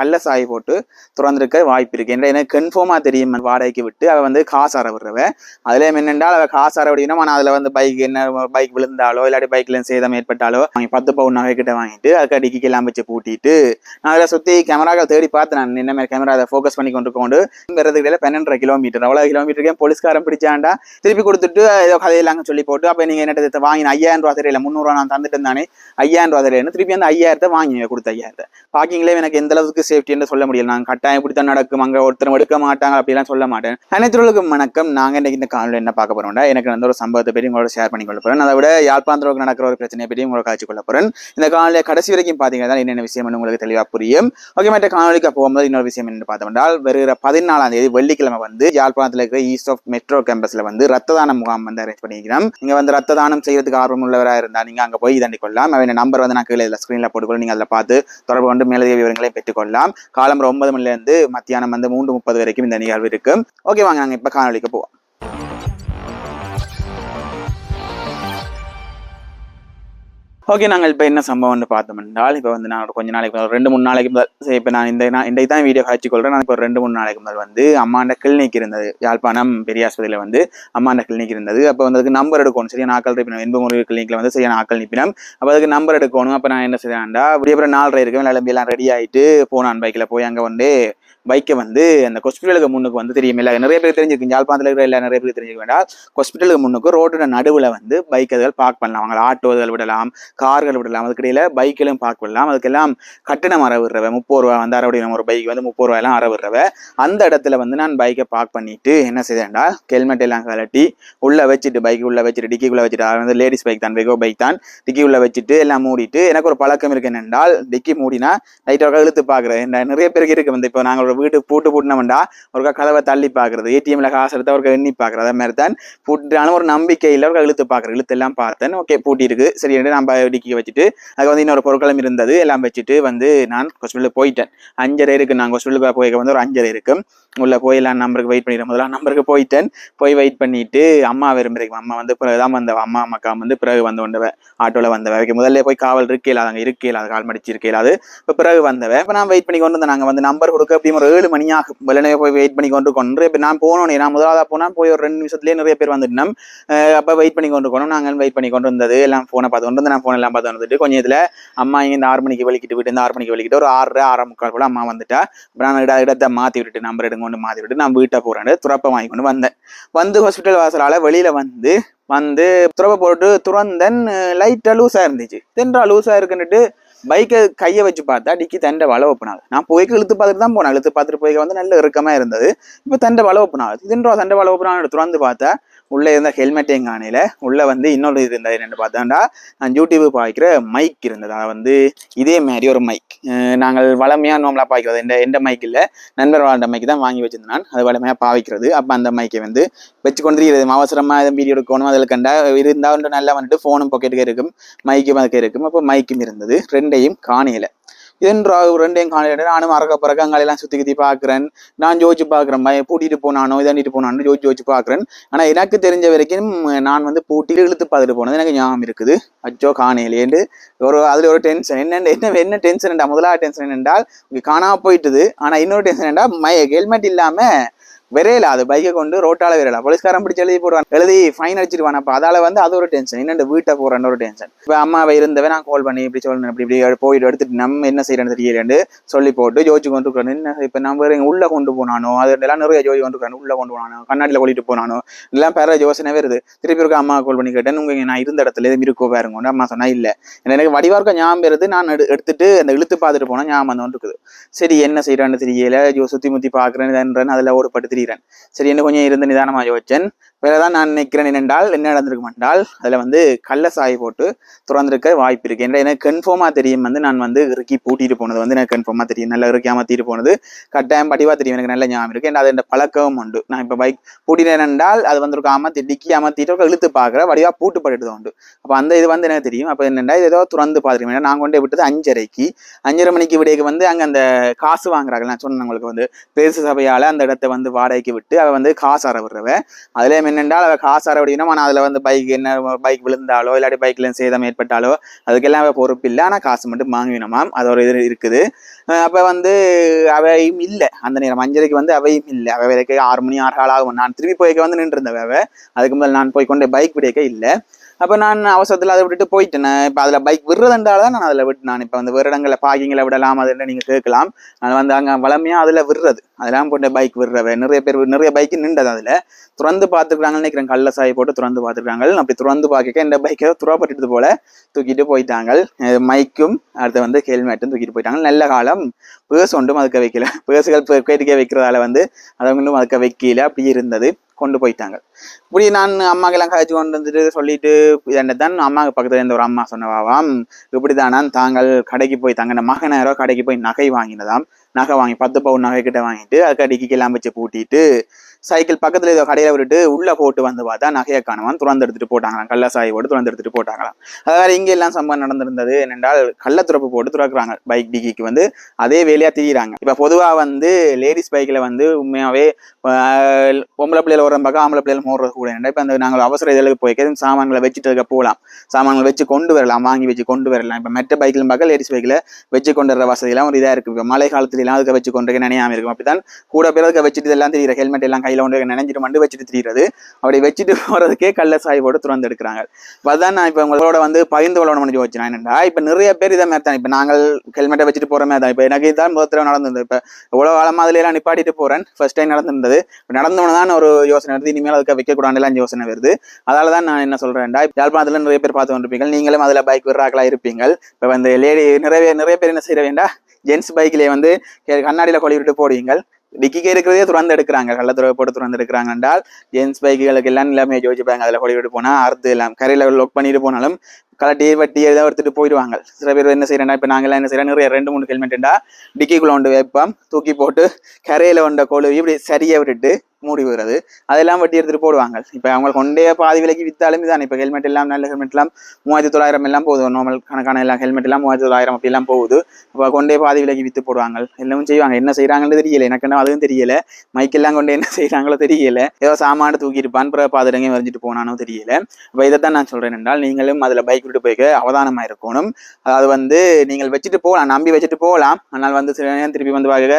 நல்ல சாய் போட்டு திறந்திருக்க வாய்ப்பு இருக்கு. என்ற எனக்கு கன்ஃபார்மா தெரியும் வாடகைக்கு விட்டு அவ வந்து காசு அற விடுறவ அதுல என்னென்றால் அவ காசு அற விடினா ஆனால் அதுல வந்து பைக் என்ன பைக் விழுந்தாலோ இல்லாட்டி பைக்ல சேதம் ஏற்பட்டாலோ அவங்க பத்து பவுன் நகை கிட்ட வாங்கிட்டு அதுக்கு டிக்கி எல்லாம் வச்சு பூட்டிட்டு நான் அதில் சுத்தி கேமராக்கள் தேடி பார்த்து நான். என்ன மாதிரி கேமரா அதை ஃபோக்கஸ் பண்ணி கொண்டு கொண்டு வரதுக்கு பன்னெண்டரை கிலோமீட்டர் அவ்வளோ கிலோமீட்டருக்கே போலீஸ்காரன் பிடிச்சாண்டா திருப்பி கொடுத்துட்டு ஏதோ கதையெல்லாம் சொல்லி போட்டு அப்போ நீங்க என்ன வாங்கின ஐயாயிரம் ரூபா தெரியல முந்நூறுவா நான் தந்துட்டு இருந்தானே ஐயாயிரம் ரூபா தெரியலன்னு திருப்பி அந்த ஐயாயிரத்தை வாங்கி கொடுத்த ஐயாயிரத்தை. பார்க்கிங்லேயே எனக்கு எந்த அளவுக்கு சேஃப்டின்னு சொல்ல முடியல. நான் கட்டாயம் இப்படி தான் நடக்கும். அங்கே ஒருத்தரும் எடுக்க மாட்டாங்க அப்படிலாம் சொல்ல மாட்டேன். அனைத்துலகம் வணக்கம். நாங்கள் இன்னைக்கு இந்த காலையில் என்ன பார்க்க போறோம்டா எனக்கு வந்து ஒரு சம்பவத்தை பற்றி உங்களோட ஷேர் பண்ணி கொள்ள போறேன். அதை விட யாழ்ப்பாணத்தில் நடக்கிற ஒரு பிரச்சனையை பற்றி உங்களோட காட்சி கொள்ள போறேன். இந்த காலையில் கடைசி வரைக்கும் பார்த்தீங்கன்னா என்னென்ன விஷயம் உங்களுக்கு தெளிவாக புரியும். ஓகே மற்ற காணொலிக்கு போகும்போது இன்னொரு விஷயம் என்ன பார்த்தோம்னால் வருகிற பதினாலாம் தேதி வெள்ளிக்கிழமை வந்து யாழ்ப்பாணத்தில் இருக்கிற ஈஸ்ட் ஆஃப் மெட்ரோ கேம்பஸ்ல வந்து ரத்த தான முகாம் வந்து அரேஞ்ச் பண்ணிக்கிறோம் நீங்க வந்து ரத்த தானம் செய்யறதுக்கு ஆர்வம் உள்ளவராக இருந்தால் நீங்க அங்க போய் இதண்டி கொள்ளலாம். அவன் நம்பர் வந்து நான் கீழே இதில் ஸ்க்ரீனில் போட்டுக்கொள்ள நீங்க அதில் பார்த்து தொடர்பு கொண்டு மேலதிக விவரங்களை பெற்றுக்கொள்ளலாம். காலம் ஒன்பது மணிலேருந்து மத்தியானம் வந்து மூன்று முப்பது வரைக்கும் இந்த நிகழ்வு இருக்கும் ஓகே வாங்க நாங்கள் இப்போ காணொலிக்கு போவோம். ஓகே நாங்கள் இப்போ என்ன சம்பவம்னு பார்த்தோம் என்றால் இப்போ வந்து நான் ஒரு கொஞ்ச நாளைக்கு முதல் ரெண்டு மூணு நாளைக்கு முதல் சரி இப்போ நான் இந்த நான் இன்றைக்கு தான் வீடியோ காய்ச்சி கொள்கிறேன் நான் இப்போ ரெண்டு மூணு நாளைக்கு முதல் வந்து அம்மாண்ட கிளினிக் இருந்தது. யாழ்ப்பாணம் பெரிய ஆஸ்பத்திரியில் வந்து அம்மாண்ட கிளினிக் இருந்தது. அப்போ வந்து அதுக்கு நம்பர் எடுக்கணும். சரியான ஆக்கள் இருப்பினும் எண்பது கிளினிக்கில் வந்து சரியான ஆக்கள் நிப்பினம் அப்போ அதுக்கு நம்பர் எடுக்கணும். அப்போ நான் என்ன செய்யறேன்டா அப்படியே அப்புறம் நாலரை இருக்கும் கிளம்பி எல்லாம் ரெடி ஆகிட்டு போனான் பைக்கில் போய் அங்கே வந்து பைக்கை வந்து அந்த ஹாஸ்பிட்டலுக்கு முன்னுக்கு வந்து தெரியுமில்ல. இல்லை நிறைய பேர் தெரிஞ்சிருக்கு யாழ்ப்பாணத்தில் இருக்கிற இல்லை நிறைய பேர் தெரிஞ்சுக்க வேண்டாம். ஹாஸ்பிட்டலுக்கு முன்னுக்கு ரோட்டோட நடுவில் வந்து பைக் அதுகள் பார்க் பண்ணலாம். அவங்க ஆட்டோகள் விடலாம் கார்கள் விடலாம். அதுக்கு பைக்கிலும் பார்க் பண்ணலாம். அதுக்கெல்லாம் கட்டணம் அறவிடுறவ முப்பது ரூபா வந்து அறவுடைய ஒரு பைக் வந்து முப்பது ரூபாயெல்லாம் அறவிடுறவ அந்த இடத்துல வந்து நான் பைக்கை பார்க் பண்ணிட்டு என்ன செய்தேன்டா? ஹெல்மெட் எல்லாம் கலட்டி உள்ளே வச்சுட்டு பைக் உள்ளே வச்சுட்டு டிக்கிக்குள்ளே வச்சுட்டு வந்து லேடிஸ் பைக் தான் வெகோ பைக் தான் டிக்கி உள்ளே வச்சுட்டு எல்லாம் மூடிட்டு எனக்கு ஒரு பழக்கம் இருக்கு என்னென்றால் டிக்கி மூடினா லைட்டாக இழுத்து பார்க்குறேன். நிறைய பேருக்கு இருக்கு. வந்து இப்போ நாங்கள் ஒரு வீட்டுக்கு பூட்டு பூட்டினோம்டா ஒருக்கா கதவை தள்ளி பார்க்கறது. ஏடிஎம்ல காசு எடுத்தா ஒருக்கா எண்ணி பார்க்குறது. அதே மாதிரி தான் பூட்டான ஒரு நம்பிக்கையில் ஒருக்கா இழுத்து பார்க்குறது. இழுத்து எல்லாம் பார்த்தேன். ஓகே பூட்டி இருக்கு சரி என்று நம்ம டிக்கி வச்சுட்டு அது வந்து இன்னொரு பொருட்களும் இருந்தது. எல்லாம் வச்சுட்டு வந்து நான் ஹாஸ்பிட்டலுக்கு போயிட்டேன். அஞ்சரை இருக்கு. நாங்கள் ஹாஸ்பிட்டலுக்கு போய் வந்து ஒரு அஞ்சரை இருக்கும் உள்ள போய் எல்லாம் நம்பருக்கு வெயிட் பண்ணிடுறேன் முதல்ல நம்பருக்கு போயிட்டேன். போய் வெயிட் பண்ணிட்டு அம்மா விரும்புறேன் அம்மா வந்து பிறகு தான் வந்தவ. அம்மா அம்மாக்கா வந்து பிறகு வந்து கொண்டவ. ஆட்டோவில் வந்தவ. ஓகே முதல்ல போய் காவல் இருக்கே இல்லாத அங்கே இருக்கே அது கால் மடிச்சு இருக்கே அது. இப்போ பிறகு வந்தவ. இப்போ நான் வெயிட் பண்ணி கொண்டு வந்தேன். நாங்கள் வந்து நம்பர் கொடுக்க அப்படியும் ஒரு ஏழு மணியாக ஆகும் போய் வெயிட் பண்ணி கொண்டு கொண்டு இப்போ நான் போனோம் நான் முதலாவதாக போனால் போய் ஒரு ரெண்டு நிமிஷத்துலேயே நிறைய பேர் வந்துட்டோம் அப்போ வெயிட் பண்ணி கொண்டு கொண்டோம் நாங்கள் வெயிட் பண்ணி கொண்டு வந்தது எல்லாம் ஃபோனை பார்த்து கொண்டு வந்து நான் ஃபோன் எல்லாம் பார்த்து வந்துட்டு கொஞ்சம் இதில் அம்மா இங்கே இந்த ஆறு மணிக்கு வெளிக்கிட்டு விட்டு இந்த ஆறு மணிக்கு வெளிக்கிட்டு ஒரு ஆறு ஆறு முக்கால் கூட அம்மா வந்துட்டா. அப்புறம் நான் இட இடத்தை மாற்றி விட்டுட்டு நம்பர் எடுங்க கொண்டு மாற்றி விட்டு நான் வீட்டை போகிறேன் துறப்பை வாங்கி கொண்டு வந்தேன். வந்து ஹாஸ்பிட்டல் வாசலால் வெளியில் வந்து வந்து துறப்பை போட்டு துறந்தன். லைட்டாக லூஸாக இருந்துச்சு. தென்றா லூஸாக இருக்குன்னுட்டு பைக்கை கையை வச்சு பார்த்தா டிக்கி தண்டை வள ஒப்பினாது நான் போய்க்கு இழுத்து பார்த்துட்டு தான் போனேன். இழுத்து பார்த்துட்டு போய்க்க வந்து நல்ல இறுக்கமாக இருந்தது. இப்போ தண்டை வள ஒப்பினாது இதுன்றா தண்டை வள ஒப்பினான்னு துறந்து பார்த்தா உள்ளே இருந்த ஹெல்மெட்டையும் காணையில் உள்ளே வந்து இன்னொரு இது இருந்தது என்னென்னு பார்த்தாண்டா நான் யூடியூப் பாய்க்கிற மைக் இருந்தது. அதை வந்து இதே மாதிரி ஒரு மைக் நாங்கள் வளமையாக நோம்பலாக பாய்க்கிறது. எந்த எந்த மைக் இல்லை. நண்பர் வாழ்ந்த மைக் தான் வாங்கி வச்சிருந்தேன். நான் அது வளமையாக பாவிக்கிறது அப்போ அந்த மைக்கை வந்து வச்சு கொண்டு இருக்கிறது அவசரமாக எதுவும் வீடியோ எடுக்கணும் அதில் கண்டா இருந்தால் நல்லா வந்துட்டு ஃபோனும் பாக்கெட்டுக்கு இருக்கும் மைக்கும் அதுக்கு இருக்கும். அப்போ மைக்கும் இருந்தது. ரெண்டையும் காணையில். இதன்றா ரெண்டையும் காலையில நானும் அறக்க பறக்க அங்காலையெல்லாம் சுற்றி சுற்றி பார்க்குறேன். நான் ஜோதிச்சு பார்க்குறேன். பையன் பூட்டிட்டு போனானோ இதாண்டிட்டு போனானோ ஜோதிச்சு ஜோதிச்சு பார்க்குறேன். ஆனால் எனக்கு தெரிஞ்ச வரைக்கும் நான் வந்து பூட்டிட்டு இழுத்து பார்த்துட்டு போனது எனக்கு ஞாபகம் இருக்குது. அச்சோ காணையிலேண்டு ஒரு அதில் ஒரு டென்ஷன் என்ன என்ன என்ன டென்ஷன் முதலாவது டென்ஷன் என்றால் காணாம போயிட்டுது. ஆனால் இன்னொரு டென்ஷன் என்றால் மை ஹெல்மெட் இல்லாமல் விரையில அது பைக்கை கொண்டு ரோட்டால விரையில. போலீஸ்காரன் பிடிச்சி எழுதி போடுவான். எழுதி ஃபைன் அடிச்சிருவான் அப்போ அதால வந்து அது ஒரு டென்ஷன் இன்னும் வீட்டை போறேன் ஒரு டென்ஷன் இப்போ அம்மாவை இருந்தவன் நான் கால் பண்ணி இப்படி சொல்லணும் இப்படி இப்படி போயிட்டு எடுத்துட்டு நம்ம என்ன செய்யறேன்னு தெரியலன்னு சொல்லி போட்டு ஜோதிச்சு கொண்டு என்ன இப்போ நம்ம உள்ள கொண்டு போனானோ அது எல்லாம் நிறைய ஜோதி கொண்டு இருக்கானு உள்ள கொண்டு போனானோ கண்ணாடியில் கொள்ளிட்டு போனானோ எல்லாம் பேர யோசனை வருது. திருப்பி இருக்க அம்மா கால் பண்ணி கேட்டேன். உங்க நான் இருந்த இடத்துல எதுவும் இருக்கோ பாருங்க. அம்மா சொன்னா இல்ல. எனக்கு வடிவார்க்க ஞாபகம் வருது. நான் எடுத்துட்டு அந்த இழுத்து பார்த்துட்டு போனா ஞாபகம் வந்து இருக்குது. சரி என்ன செய்யறான்னு தெரியல. ஜோ சுத்தி முத்தி பாக்குறேன் அதில் ஓடுபட்டு திரியிறேன் சரி என்ன கொஞ்சம் இருந்து நிதானமாக யோசிச்சேன். வேறதான் நான் நினைக்கிறேன். என்னென்றால் என்ன நடந்திருக்கும் என்றால் அதில் வந்து கள்ள சாய் போட்டு திறந்திருக்க வாய்ப்பு இருக்குது என்ற எனக்கு கன்ஃபார்மாக தெரியும். வந்து நான் வந்து இறுக்கி பூட்டிட்டு போனது வந்து எனக்கு கன்ஃபார்மாக தெரியும். நல்லா இறுக்கி அமர்த்திட்டு போனது கட்டாயம் படிவாக தெரியும். எனக்கு நல்ல ஞாபகம் இருக்குது ஏன்னா அது என் பழக்கமும் உண்டு. நான் இப்போ பைக் பூட்டினேன் என்றால் அது வந்திருக்காம ஒரு அமர்த்தி டிக்கி அமர்த்திட்டு இழுத்து பார்க்குற வடிவாக பூட்டு பட்டுட்டு உண்டு. அப்போ அந்த இது வந்து எனக்கு தெரியும். அப்போ என்னென்னா இது ஏதோ திறந்து பார்த்துருக்கேன் நான் கொண்டே விட்டது அஞ்சரைக்கு. அஞ்சரை மணிக்கு விடைக்கு வந்து அங்கே அந்த காசு வாங்குறாங்க நான் சொன்னேன் உங்களுக்கு வந்து பேசு சபையால் அந்த இடத்த வந்து வாடகைக்கு விட்டு அவள் வந்து காசு அற விடுறவ அதுலேயே என்னென்றால் அவள் காசு அறவடினா ஆனால் அதில் வந்து பைக் என்ன பைக் விழுந்தாலோ இல்லாட்டி பைக்கில் சேதம் ஏற்பட்டாலோ அதுக்கெல்லாம் அவள் பொறுப்பு இல்லை. ஆனால் காசு மட்டும் வாங்கினோமாம் அது ஒரு இது இருக்குது. அப்போ வந்து அவையும் இல்லை. அந்த நேரம் அஞ்சரைக்கு வந்து அவையும் இல்லை. அவ வரைக்கு ஆறு மணி ஆறு ஆள் ஆகும். நான் திருப்பி போய்க்க வந்து நின்றுருந்தேன் அவ. அதுக்கு முதல் நான் போய் கொண்டு பைக் பிடிக்க இல்லை. அப்போ நான் அவசரத்தில் அதை விட்டுட்டு போயிட்டேன். இப்போ அதில் பைக் விடுறதுன்றால தான் நான் அதில் விட்டு நான் இப்போ வந்து வேறு இடங்களில் பார்க்கிங்கில் விடலாம் அதில் நீங்கள் கேட்கலாம். அதில் வந்து அங்கே வளமையாக அதில் விடுறது. அதெல்லாம் போட்டு பைக் விடுறவ நிறைய பேர் நிறைய பைக்கு நின்றது அதில். துறந்து பார்த்துருக்காங்கன்னு நினைக்கிறேன். கள்ள சாயை போட்டு துறந்து பார்த்துருக்காங்க அப்படி துறந்து பார்க்க இந்த பைக்கை துறப்பட்டது போல தூக்கிட்டு போயிட்டாங்க. மைக்கும் அடுத்து வந்து ஹெல்மெட்டும் தூக்கிட்டு போயிட்டாங்க. நல்ல காலம். பேர்ஸ் ஒன்றும் அதுக்கு வைக்கல. பேர்ஸுகள் கேட்டுக்கே வைக்கிறதால வந்து அதுங்களும் அதுக்கு வைக்கல. அப்படி இருந்தது. கொண்டு போயிட்டாங்க. இப்படி நான் அம்மாக்கெல்லாம் கழிச்சு கொண்டு வந்துட்டு சொல்லிட்டு இதென்ன தான் அம்மாவுக்கு பக்கத்துல இருந்த ஒரு அம்மா சொன்னவாவாம் இப்படிதானா. தாங்கள் கடைக்கு போய் தங்கின மகனாரோ கடைக்கு போய் நகை வாங்கினதாம். நகை வாங்கி பத்து பவுன் நகை கிட்ட வாங்கிட்டு அதுக்கு அடிக்கெல்லாம் வச்சு பூட்டிட்டு சைக்கிள் பக்கத்துல ஏதோ கடையில விட்டுட்டு உள்ள போட்டு வந்து பார்த்தா நகையை காணுவான் துறந்து எடுத்துட்டு போட்டாங்களாம். கள்ள சாயோடு துறந்து எடுத்துட்டு போட்டாங்களாம். அதாவது இங்க எல்லாம் சம்பவம் நடந்திருந்தது என்னென்றால் கள்ள துறப்பு போட்டு துறக்குறாங்க. பைக் டிகிக்கு வந்து அதே வேலையா திரியிறாங்க. இப்ப பொதுவா வந்து லேடிஸ் பைக்ல வந்து உண்மையாவே பொம்பளை பிள்ளைகள் ஒரு பக்கம் ஆம்பளை பிள்ளைகள் மோடுறது கூட இப்ப அந்த நாங்கள் அவசர இதழுக்கு போய் சாமான்களை வச்சுட்டு இருக்க போகலாம் சாமான்களை வச்சு கொண்டு வரலாம் வாங்கி வச்சு கொண்டு வரலாம். இப்ப மெட்ட பைக்ல பார்க்க லேடிஸ் பைக்ல வச்சு கொண்டு வர வசதியெல்லாம் ஒரு இதா இருக்கு. இப்போ மழை காலத்துல எல்லாம் அதுக்கு வச்சு கொண்டு நினையாம இருக்கும். அப்படித்தான் கூட பிறகு அதுக்கு வச்சுட்டு இதெல்லாம் தெரியுற ஹெல்மெட் எல்லாம் கையில் கொண்டு நினைஞ்சிட்டு மண்டு வச்சுட்டு திரியிறது. அப்படி வச்சுட்டு போறதுக்கே கள்ள சாய் போட்டு துறந்து எடுக்கிறாங்க. அதான் நான் இப்போ உங்களோட வந்து பகிர்ந்து கொள்ளணும்னு யோசிச்சேன். என்னடா இப்போ நிறைய பேர் இதை மாதிரி தான் நாங்கள் ஹெல்மெட்டை வச்சுட்டு போற மாதிரி தான் இப்போ எனக்கு இதான் முதல் தடவை நடந்தது இப்போ இவ்வளோ காலமாக அதுல எல்லாம் நிப்பாட்டிட்டு போறேன். First time நடந்திருந்தது. நடந்தவன தான் ஒரு யோசனை வருது. இனிமேல் அதுக்கு வைக்கக்கூடாதுலாம் யோசனை வருது. அதால தான் நான் என்ன சொல்றேன்டா இப்போ யாழ்ப்பாணத்துல நிறைய பேர் பார்த்து கொண்டிருப்பீங்க நீங்களும் அதில் பைக் விடுறாக்களாக இருப்பீங்க இப்போ வந்து லேடி நிறைய நிறைய பேர் என்ன செய்ய வேண்டா ஜென்ஸ் பைக்லேயே வந்து கண்ணாடியில் கொழி விட்டு போடுவீங்கள். டிக்கிக்கு இருக்கிறதே துறந்து எடுக்கிறாங்க கள்ளத்துறவை போட்டு துறந்து எடுக்கிறாங்க என்றால் ஜென்ஸ் பைக்குகளுக்கு எல்லாம் எல்லாமே ஜோதிப்பாங்க அதில் கொழி போனால் போனா அறுத்து எல்லாம் கரையில லொக் பண்ணிட்டு போனாலும் கலட்டி வட்டி எதாவது எடுத்துட்டு போயிடுவாங்க சில பேர் என்ன செய்யறேன்னா இப்ப நாங்கெல்லாம் என்ன செய்யறோம் நிறைய ரெண்டு மூணு ஹெல்மெட்டுண்டா டிக்கிக்குள்ள ஒன்று வைப்போம். தூக்கி போட்டு கரையில ஒண்ட கொழுவி இப்படி சரியா விட்டுட்டு மூடி விடுறது. அதெல்லாம் வட்டி எடுத்துட்டு போடுவாங்க. இப்ப அவங்க கொண்டே பாதி விலைக்கு வித்தாலும் இதான். இப்ப ஹெல்மெட் எல்லாம் நல்ல ஹெல்மெட் எல்லாம் மூவாயிரத்தி தொள்ளாயிரம் எல்லாம் போகுது. நார்மல் கணக்கான எல்லாம் ஹெல்மெட் எல்லாம் மூவாயிரத்தி தொள்ளாயிரம் அப்படி எல்லாம் போகுது. இப்போ கொண்டே பாதி விலைக்கு வித்து போடுவாங்க. எல்லாமே செய்வாங்க. என்ன செய்யறாங்கன்னு தெரியல. எனக்கு என்ன அதுவும் தெரியல. மைக்கெல்லாம் கொண்டு என்ன செய்யறாங்களோ தெரியல. ஏதோ சாமான தூக்கி இருப்பான் பிறகு பாதிரங்க வரைஞ்சிட்டு போனானோ தெரியல. இப்போ இதைத்தான் நான் சொல்றேன் என்றால் நீங்களும் அதுல பைக் விட்டு போய்க்க அவதானமாக இருக்கணும். அதாவது வந்து நீங்கள் வச்சுட்டு போகலாம் நம்பி வச்சுட்டு போகலாம். ஆனால் வந்து சில நேரம் திருப்பி வந்து பார்க்க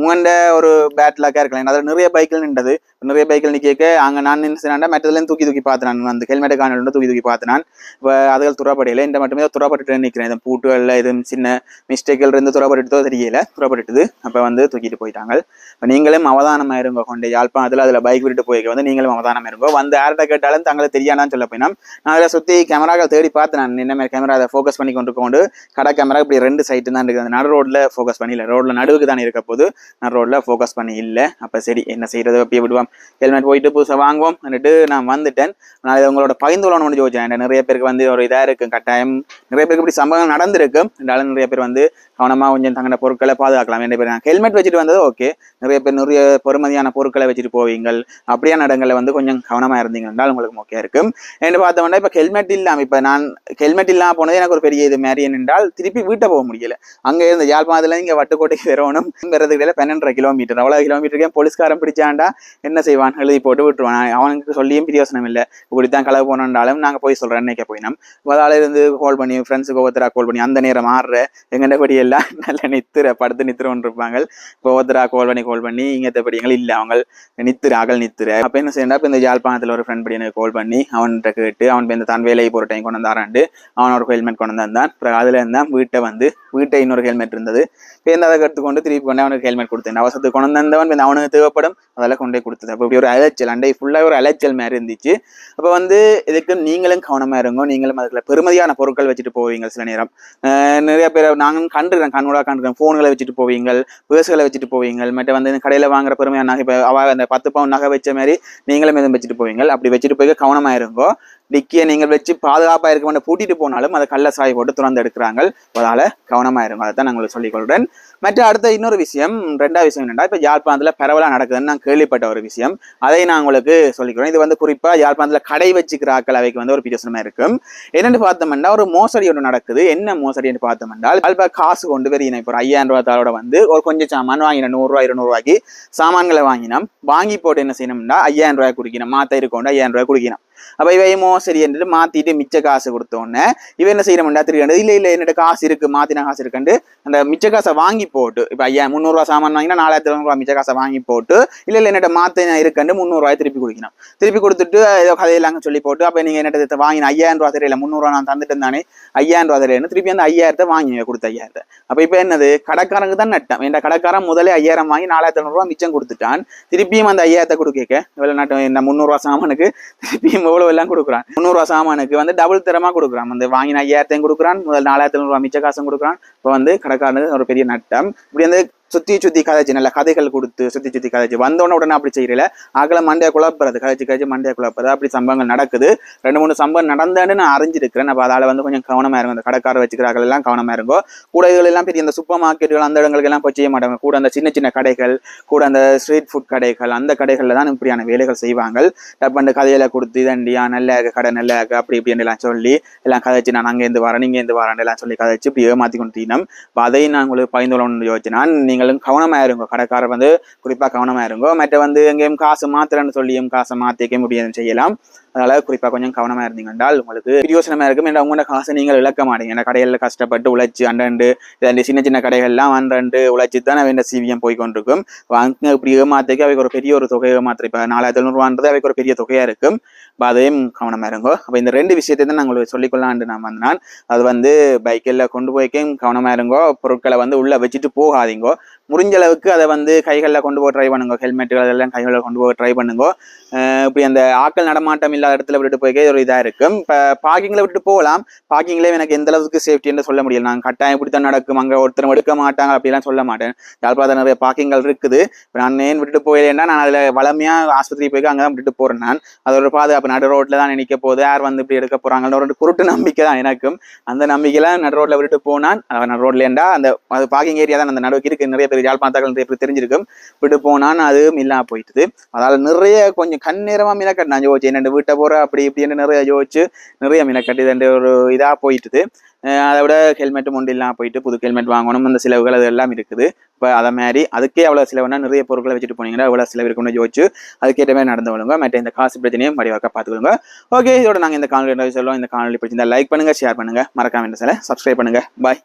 உங்கண்ட ஒரு பேட் லக்கா இருக்கலாம். அதில் நிறைய பைக்கில் நின்றது. நிறைய பைக்கில் நிற்க அங்கே நான் நின்று மற்றதுலேயும் தூக்கி தூக்கி பார்த்தேன் நான் அந்த ஹெல்மெட்டை காணொலி தூக்கி தூக்கி பார்த்தேன் இப்போ அதுகள் துறப்படையில. இந்த மட்டுமே துறப்பட்டு நிற்கிறேன் இந்த பூட்டுகளில் எதுவும் சின்ன மிஸ்டேக்கில் இருந்து துறப்பட்டுட்டோ தெரியல. துறப்பட்டுட்டு அப்போ வந்து தூக்கிட்டு போயிட்டாங்க. இப்போ நீங்களும் அவதானமாக இருங்க கொண்டு. யாழ்ப்பாணத்தில் அதில் பைக் விட்டு போய்க்க வந்து நீங்களும் அவதானமாக இருங்க வந்து யார்கிட்ட கேட்டாலும் தங்களை தெரியாதான்னு சொல்ல போயினா நான் அதில் சுற்றி கேமராக்கள் தேடி பார்த்து நான் என்ன மாதிரி கேமரா அதை ஃபோக்கஸ் பண்ணி கொண்டு கொண்டு கடை கேமரா இப்படி ரெண்டு சைட்டு தான் இருக்குது. அந்த நடு ரோட்டில் ஃபோக்கஸ் பண்ணி ரோட்டில் நடுவுக்கு தான் இருக்க போது நான் ரோட்டில் ஃபோக்கஸ் பண்ணி இல்லை. அப்போ சரி என்ன செய்கிறது அப்படியே விடுவோம். ஹெல்மெட் போயிட்டு புதுசாக வாங்குவோம். வந்துட்டு நான் வந்துட்டேன். நான் இதை உங்களோட பகிர்ந்து கொள்ளணும்னு யோசிச்சேன். நிறைய பேருக்கு வந்து ஒரு இதாக இருக்கும். கட்டாயம் நிறைய பேருக்கு இப்படி சம்பவம் நடந்திருக்கு இருந்தாலும் நிறைய பேர் வந்து கவனமாக கொஞ்சம் தங்கின பொருட்களை பாதுகாக்கலாம். ரெண்டு பேர் ஹெல்மெட் வச்சுட்டு வந்தது ஓகே நிறைய பேர் நிறைய பெருமதியான பொருட்களை வச்சுட்டு போவீங்கள். அப்படியான இடங்களில் வந்து கொஞ்சம் கவனமாக இருந்தீங்க என்றால் உங்களுக்கு ஓகே இருக்கும். என்று பார்த்தோம்னா இப்போ ஹெல்மெட் இல்லாமல் இப்போ நான் ஹெல்மெட் இல்லாமல் போனது எனக்கு ஒரு பெரிய இது மாதிரி என்றால் திருப்பி வீட்டை போக முடியல. அங்கே இருந்த யாழ்ப்பாணத்துல இங்கே வட்டுக்கோட்டைக்கு வரணும் வரதுக்கு இடையில பன்னெண்டரை கிலோமீட்டர் அவ்வளோ கிலோமீட்டருக்கே போலீஸ்காரன் பிடிச்சாண்டா என்ன செய்வான்? எழுதி போட்டு விட்டுருவான். அவனுக்கு சொல்லியும் பிரயோசனம் இல்லை. இப்படித்தான் கலவு போனோம்னாலும் நாங்கள் போய் சொல்கிறேன் இன்னைக்கு போயினோம் அதால இருந்து கால் பண்ணி ஃப்ரெண்ட்ஸுக்கு ஒவ்வொருத்தராக கால் பண்ணி அந்த நேரம் ஆடுற எங்கண்ட எல்லாம் நல்ல நித்துற படுத்து நித்துறோன்னு இருப்பாங்க இப்போ பண்ணி கோல் பண்ணி இங்கத்த படிங்கள் இல்லை அவங்க நித்துற அகல் நித்துற அப்போ என்ன செய்யணும் இப்போ இந்த ஜாழ்ப்பாணத்தில் ஒரு ஃப்ரெண்ட் படி எனக்கு கோல் பண்ணி அவன்கிட்ட கேட்டு அவன் இப்போ இந்த தன் வேலையை போகிற டைம் கொண்டு வந்தாராண்டு அவன் ஒரு ஹெல்மெட் கொண்டு வந்தான். அப்புறம் அதில் இருந்தான் வீட்டை வந்து வீட்டை இன்னொரு ஹெல்மெட் இருந்தது. இப்போ அதை எடுத்துக்கொண்டு திருப்பி கொண்டு அவனுக்கு ஹெல்மெட் கொடுத்தேன். அவசரத்துக்கு கொண்டு வந்தவன் அவனுக்கு தேவைப்படும் அதெல்லாம் கொண்டே கொடுத்தது. அப்போ இப்படி ஒரு அலைச்சல் அண்டை ஃபுல்லாக ஒரு அலைச்சல் மாதிரி இருந்துச்சு. அப்போ வந்து இதுக்கு நீங்களும் கவனமாக இருங்க நீங்களும் அதில் பெருமதியான பொருட்கள் வச்சுட்டு போவீங்க சில நேரம். அஹ் நிறைய பேர் நாங்களும் கண்டுக்கிறேன் கண்ணோட கண்டுக்கிறேன் ஃபோன்களை வச்சுட்டு போவீங்க பேர்ஸ்களை வச்சுட்டு போவீங்க மற்ற வந்து கடையில் வாங்குற பெருமையான நகை இப்போ அவ அந்த பத்து பவுன் நகை வச்ச மாதிரி நீங்களும் எதுவும் வச்சுட்டு போவீங்க அப்படி வச்சுட்டு போய் கவனமாக இருங்கோ. டிக்கியை நீங்கள் வச்சு பாதுகாப்பாக இருக்க வேண்டிய பூட்டிட்டு போனாலும் அதை கள்ள சாய் போட்டு திறந்து எடுக்கிறாங்க அதனால் கவனமாக இருக்கும் அதை தான் நான் உங்களுக்கு சொல்லிக்கொள்கிறேன். மற்ற அடுத்த இன்னொரு விஷயம் ரெண்டாவது விஷயம் என்னன்னா இப்போ யாழ்ப்பாணத்தில் பரவலாக நடக்குதுன்னு நான் கேள்விப்பட்ட ஒரு விஷயம். அதை நான் உங்களுக்கு சொல்லிக்கிறேன். இது வந்து குறிப்பாக யாழ்ப்பாணத்தில் கடை வச்சுக்கிற ஆக்கள் அவைக்கு வந்து ஒரு பிரச்சனமாக இருக்கும். என்னென்னு பார்த்தோம்னா ஒரு மோசடி ஒன்று நடக்குது. என்ன மோசடின்னு பார்த்தோம்னா இப்போ காசு கொண்டு வரீங்க இப்போ ஒரு ஐயாயிரம் ரூபா தாளோட வந்து ஒரு கொஞ்சம் சாமான் வாங்கின நூறுரூவா இருநூறுவாய்க்கு சாமான்களை வாங்கினோம். வாங்கி போட்டு என்ன செய்யணும்னா ஐயாயிரம் ரூபாய் குடிக்கணும். மாத்த இருக்கோண்டு ஐயாயிரம் ரூபாய் குடிக்கணும். அப்ப இவை மோசடி என்று மாத்திட்டு மிச்ச காசு கொடுத்தோன்னே இவன் என்ன செய்யணும்டா திருக்கண்டு இல்ல இல்ல என்னோட காசு இருக்கு மாத்தின காசு இருக்குண்டு. அந்த மிச்ச காசை வாங்கி போட்டு இப்போ ஐயா முந்நூறுரூவா சாமான் வாங்கினா நாலாயிரத்தி ரூபா மிச்ச காசை வாங்கி போட்டு இல்ல இல்ல என்னோட மாத்தின இருக்குண்டு முந்நூறுவாய் திருப்பி குடிக்கணும். திருப்பி கொடுத்துட்டு ஏதோ கதையெல்லாம் சொல்லி போட்டு அப்ப நீங்க என்னட்ட வாங்கின ஐயாயிரம் ரூபா தெரியல முந்நூறுவா நான் தந்துட்டு தானே ஐயாயிரம் ரூபா தெரியல திருப்பி அந்த ஐயாயிரத்தை வாங்கி கொடுத்த ஐயாயிரத்தை. அப்போ இப்போ என்னது? கடைக்காரங்க தான் நட்டம். என் கடைக்காரன் முதலே ஐயாயிரம் வாங்கி நாலாயிரத்தி ரூபா மிச்சம் கொடுத்துட்டான் திருப்பியும் அந்த ஐயாயிரத்தை கொடுக்க இவ்வளோ நட்டம் என்ன முந்நூறுவா சாமானுக்கு திருப்பியும் எவ்வளவு எல்லாம் கொடுக்குறான். முந்நூறுவா சாமானுக்கு வந்து டபுள் தரமா கொடுக்குறான். வந்து வாங்கின ஐயாயிரத்தையும் கொடுக்குறான். முதல் நாலாயிரத்தி ரூபா மிச்ச காசும் கொடுக்குறான். இப்போ வந்து கடைக்காரனுக்கு ஒரு பெரிய நட்டம். இப்படி வந்து சுத்தி சுத்தி கதைச்சு நல்ல கதைகள் கொடுத்து சுத்தி சுத்தி கதைச்சு வந்தோடனே உடனே அப்படி செய்யல ஆகல மண்டையை குழப்பறது கதைச்சு கதைச்சு மண்டையை குழப்பறது. அப்படி சம்பவங்கள் நடக்குது. ரெண்டு மூணு சம்பவம் நடந்தேன்னு நான் அறிஞ்சிருக்கிறேன். அப்போ அதால வந்து கொஞ்சம் கவனமா இருங்க. அந்த கடைக்காரர் வச்சுக்கிறார்கள் எல்லாம் கவனமா இருங்கோ. கூட எல்லாம் பெரிய இந்த சூப்பர் மார்க்கெட்டுகள் அந்த இடங்களுக்கு எல்லாம் போய் செய்ய மாட்டாங்க. கூட அந்த சின்ன சின்ன கடைகள் கூட அந்த ஸ்ட்ரீட் ஃபுட் கடைகள் அந்த கடைகளில் தான் இப்படியான வேலைகள் செய்வாங்க டப்பண்டு கதையில கொடுத்து இதண்டியா நல்ல இருக்கு, கடை நல்ல இருக்கு, அப்படி இப்படின்னு எல்லாம் சொல்லி எல்லாம் கதைச்சு நான் அங்கேருந்து வரேன் நீங்க இருந்து வரேன் எல்லாம் சொல்லி கதைச்சு இப்படி ஏமாத்தி கொண்டு தீனம். அதையும் நான் உங்களுக்கு பயந்துள்ள யோசிச்சு நான் நீங்களும் கவனமாக இருங்க கடைக்காரர் வந்து குறிப்பாக கவனமாக இருங்க மற்ற வந்து எங்கேயும் காசு மாத்திரன்னு சொல்லியும் காசை மாற்றிக்க முடியாது. செய்யலாம். அதனால குறிப்பா கொஞ்சம் கவனமா இருந்தீங்க என்றால் உங்களுக்கு பிரியோசனமா இருக்கும் என்ற உங்களோட காசை நீங்கள் இழக்க மாட்டீங்க. ஏன்னா கடைகளில் கஷ்டப்பட்டு உழைச்சு அண்டண்டு இந்த சின்ன சின்ன கடைகள்லாம் அன்றண்டு உழைச்சி தான் வேண்ட சிவியம் போய் கொண்டிருக்கும். வாங்க இப்படி ஏமாத்துக்கு அவைக்கு ஒரு பெரிய ஒரு தொகையை ஏமாத்துற இப்போ நாலாயிரத்தி எழுநூறுவான்றது அவைக்கு ஒரு பெரிய தொகையா இருக்கும். அப்ப அதையும் கவனமா இருங்கோ. அப்போ இந்த ரெண்டு விஷயத்தை தான் நான் உங்களுக்கு சொல்லிக்கொள்ளான்னு நான் வந்தான் அது வந்து பைக்கில் கொண்டு போய்க்கும் கவனமா இருங்கோ. பொருட்களை வந்து உள்ள வச்சுட்டு போகாதீங்கோ. முடிஞ்ச அளவுக்கு அதை வந்து கைகளில் கொண்டு போக ட்ரை பண்ணுங்க. ஹெல்மெட்டுகள் அதெல்லாம் கைகளில் கொண்டு போக ட்ரை பண்ணுங்க. இப்படி அந்த ஆட்கள் நடமாட்டம் இல்லாத இடத்துல விட்டுட்டு போய்க்கே ஒரு இதாக இருக்கும் இப்போ பார்க்கிங்கில் விட்டுட்டு போகலாம். பார்க்கிங்லேயே எனக்கு எந்த அளவுக்கு சேஃப்டின்னு சொல்ல முடியல. நாங்கள் கட்டாயம் இப்படி தான் நடக்கும். அங்கே ஒருத்தரும் எடுக்க மாட்டாங்க அப்படிலாம் சொல்ல மாட்டேன். யாழ்ப்பாணத்தில் நிறைய பார்க்கிங்கள் இருக்குது. இப்போ நான் ஏன் விட்டுட்டு போயிலேன்னா நான் அதில் வளமையாக ஆஸ்பத்திரி போய் அங்கே தான் விட்டுட்டு போகிறேன் நான். அதோட பாதுகாப்பு. நடு ரோட்டில் தான் நினைக்க போகுது. யார் வந்து இப்படி எடுக்க போகிறாங்கன்னு ஒரு குருட்டு நம்பிக்கை தான் எனக்கும். அந்த நம்பிக்கையில் நடு ரோட்டில் விட்டுட்டு போனான். நடு ரோட்லேண்டா அந்த பார்க்கிங் ஏரியா தான் அந்த நடுவுக்கு இருக்குது நிறைய பேர் யாழ்ப்பாணத்தாக்கள் நிறைய பேர் தெரிஞ்சிருக்கும் விட்டு போனான் அதுவும் இல்லாம போயிட்டுது. அதால நிறைய கொஞ்சம் கண் கண்ணீரமா மினக்கட்டு. நான் யோசிச்சு என்னென்ன வீட்டை போற? அப்படி இப்படின்னு நிறைய யோசிச்சு நிறைய மினக்கட்டு. இது ஒரு இதா போயிட்டுது. அதை விட ஹெல்மெட்டும் ஒன்று போயிட்டு புது ஹெல்மெட் வாங்கணும். அந்த செலவுகள் அது எல்லாம் இருக்குது. இப்போ அதை மாதிரி அதுக்கே அவ்வளோ செலவுனா நிறைய பொருட்களை வச்சுட்டு போனீங்கன்னா அவ்வளோ செலவு இருக்குன்னு யோசிச்சு அதுக்கேற்ற மாதிரி நடந்து கொள்ளுங்க. மற்ற இந்த காசு பிரச்சனையும் வடிவாக்க பார்த்துக்கோங்க ஓகே இதோட நாங்கள் இந்த காணொலி சொல்லுவோம் இந்த காணொலி பிடிச்சிருந்தா லைக் பண்ணுங்க ஷேர் பண்ணுங்கள் மறக்காம இந்த சில சப்ஸ்கிரைப் பண்ணுங்க. பாய்